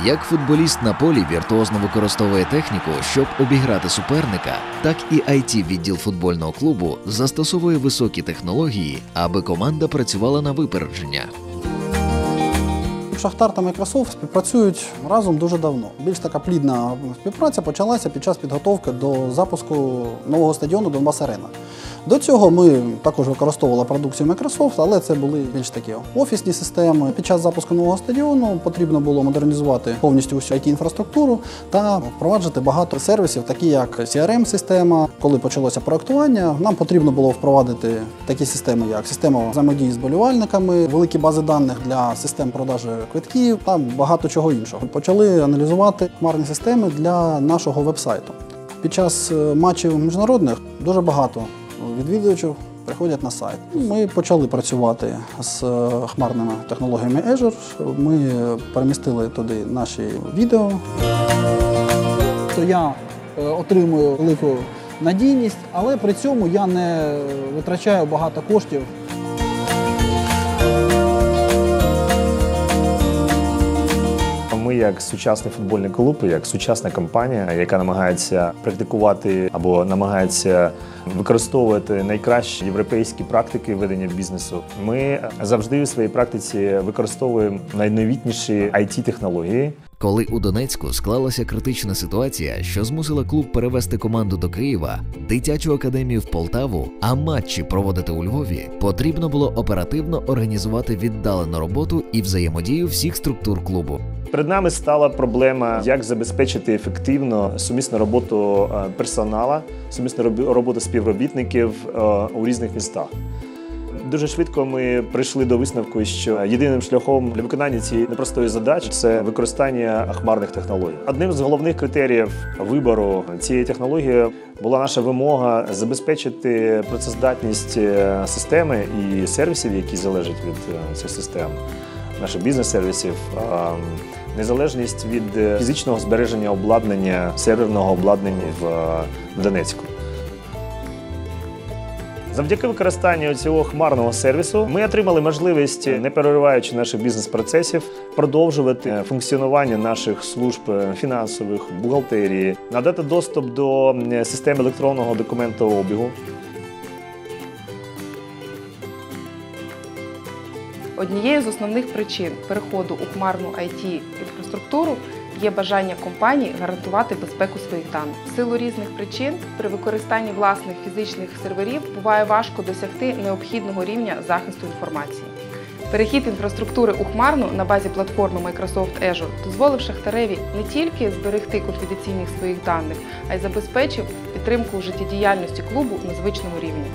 Як футболіст на полі віртуозно використовує техніку, щоб обіграти суперника, так і it відділ футбольного клубу застосовує високі технології, аби команда працювала на випередження. Шахтар та Microsoft співпрацюють разом дуже давно. Більш така плідна співпраця почалася під час підготовки до запуску нового стадіону Донбас Арена. До цього ми також використовували продукцію Microsoft, але це були більш такі офісні системи. Під час запуску нового стадіону потрібно було модернізувати повністю всю it інфраструктуру та впроваджувати багато сервісів, такі як CRM-система. Коли почалося проектування, нам потрібно було впровадити такі системи, як система взаємодії з болівальниками, великі бази даних для систем продажу квитків та багато чого іншого. Почали аналізувати хмарні системи для нашого вебсайту. Під час е, матчів міжнародних дуже багато відвідувачів приходять на сайт. Ми почали працювати з е, хмарними технологіями Azure. Ми перемістили туди наші відео. То я е, отримую велику надійність, але при цьому я не витрачаю багато коштів Як сучасний футбольний клуб, як сучасна компанія, яка намагається практикувати або намагається використовувати найкращі європейські практики ведення бізнесу. Ми завжди у своїй практиці використовуємо найновітніші it технології Коли у Донецьку склалася критична ситуація, що змусила клуб перевести команду до Києва, дитячу академію в Полтаву, а матчі проводити у Львові, потрібно було оперативно організувати віддалену роботу і взаємодію всіх структур клубу. Перед нами стала проблема, як забезпечити ефективно сумісну роботу е, персонала, сумісну роботу співробітників е, у різних містах. Дуже швидко ми прийшли до висновку, що єдиним шляхом для виконання цієї непростої задачі це використання хмарних технологій. Одним з головних критеріїв вибору цієї технології була наша вимога забезпечити працездатність е, системи і сервісів, які залежать від цих систем, наших бізнес-сервісів. е, Незалежність від е, фізичного збереження обладнання, серверного обладнання в, е, Донецьку. Завдяки використанню цього хмарного сервісу ми отримали можливість, не перериваючи наших бізнес-процесів, продовжувати функціонування наших служб е, фінансових, бухгалтерії, надати доступ до системи електронного документообігу. Однією з основних причин переходу у хмарну it інфраструктуру є бажання компаній гарантувати безпеку своїх даних. В силу різних причин при використанні власних фізичних серверів буває важко досягти необхідного рівня захисту інформації. Перехід інфраструктури у хмарну на базі платформи Microsoft Azure дозволив шахтареві не тільки зберегти конфіденційність своїх даних, а й забезпечив підтримку життєдіяльності клубу на звичному рівні.